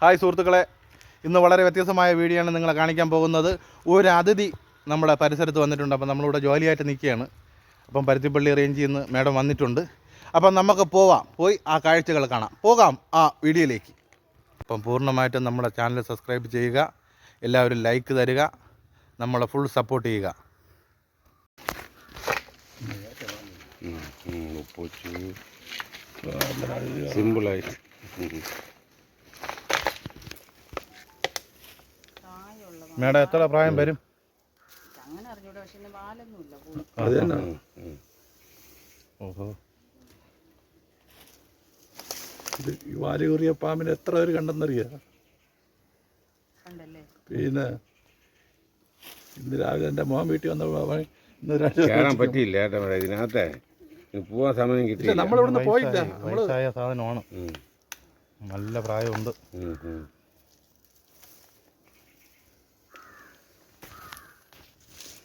Hi സുഹൃത്തുക്കളെ ഇന്ന് വളരെ വ്യത്യസ്തമായ വീഡിയോ ആണ് നിങ്ങളെ കാണിക്കാൻ പോകുന്നത് ഒരു അതിഥി നമ്മുടെ പരിസരത്ത് വന്നിട്ടുണ്ട് അപ്പം നമ്മളിവിടെ ജോലിയായിട്ട് നിൽക്കുകയാണ് അപ്പം പരുത്തിപ്പള്ളി റേഞ്ചിൽ നിന്ന് മേഡം വന്നിട്ടുണ്ട് അപ്പം നമുക്ക് പോവാം പോയി ആ കാഴ്ചകൾ കാണാം പോകാം ആ വീഡിയോയിലേക്ക് അപ്പം പൂർണമായിട്ടും നമ്മുടെ ചാനൽ സബ്സ്ക്രൈബ് ചെയ്യുക എല്ലാവരും ലൈക്ക് തരിക നമ്മളെ ഫുൾ സപ്പോർട്ട് ചെയ്യുക സിമ്പിളായിട്ട് മേഡം എത്ര പ്രായം വരും? ഓഹോ. ഇത് ഈ വാലുകുറിയ പാമ്പിനെ എത്ര പേര് കണ്ടെന്നറിയാം? കണ്ടല്ലേ? പിന്നെ ഇന്ന് രാവിലെ എന്റെ മോൻ വീട്ടിൽ വന്നപ്പോൾ അവൻ ഇന്ന് കയറാൻ പറ്റിയില്ല ഏട്ടാ ഇതിനകത്തെ. പോവാൻ സമയം കിട്ടി കിട്ടിയില്ല. നമ്മളിവിടുന്ന് പോയില്ല. വയസ്സായ സാധനമാണ് നല്ല പ്രായമുണ്ട്.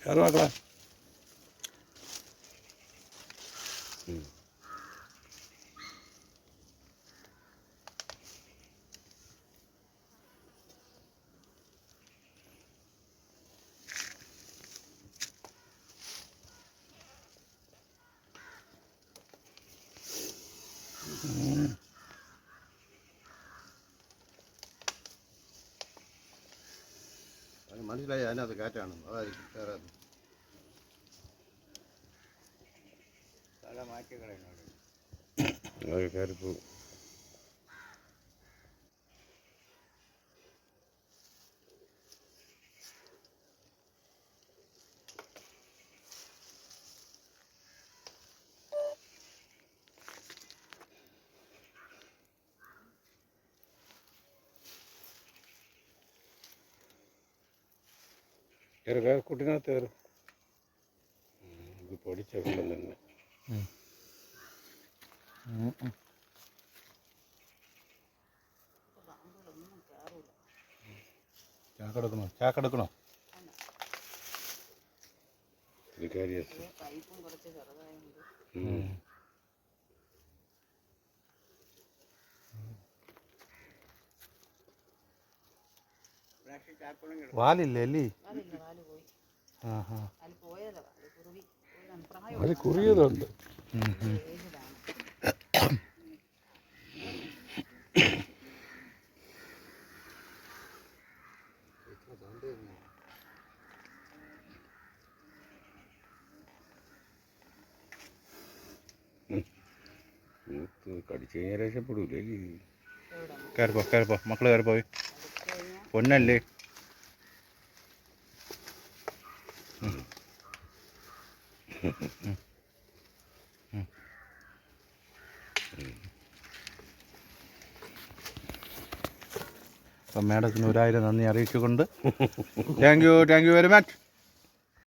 யாரும் வாக்கலாம் ம். മനസ്സിലായി അതിനകത്ത് കാറ്റാണ്. അതായിരിക്കും വേറെ അതൊക്കെ കയറിപ്പോ കയറി കയറി കുട്ടിനകത്ത് കയറി. ഇത് പൊടിച്ച വെള്ളം തന്നെ ചാക്കെടുക്കണോ? ചാക്കെടുക്കണോ? കയറിയ പൈപ്പും കുറച്ച് ചെറുതായുണ്ട്. അത് കുറിയതുണ്ട് ഏജിലാണ് കടിച്ചു കഴിഞ്ഞാൽ രക്ഷപ്പെടൂലേ എവിടെ കയറിപ്പോ കയറിപ്പോ മക്കള് കയറിപ്പോയി കഴിഞ്ഞാൽ പൊന്നല്ലേ? അപ്പം മാഡത്തിന് ഒരായിരം നന്ദി അറിയിച്ചുകൊണ്ട്. Thank you thank you very much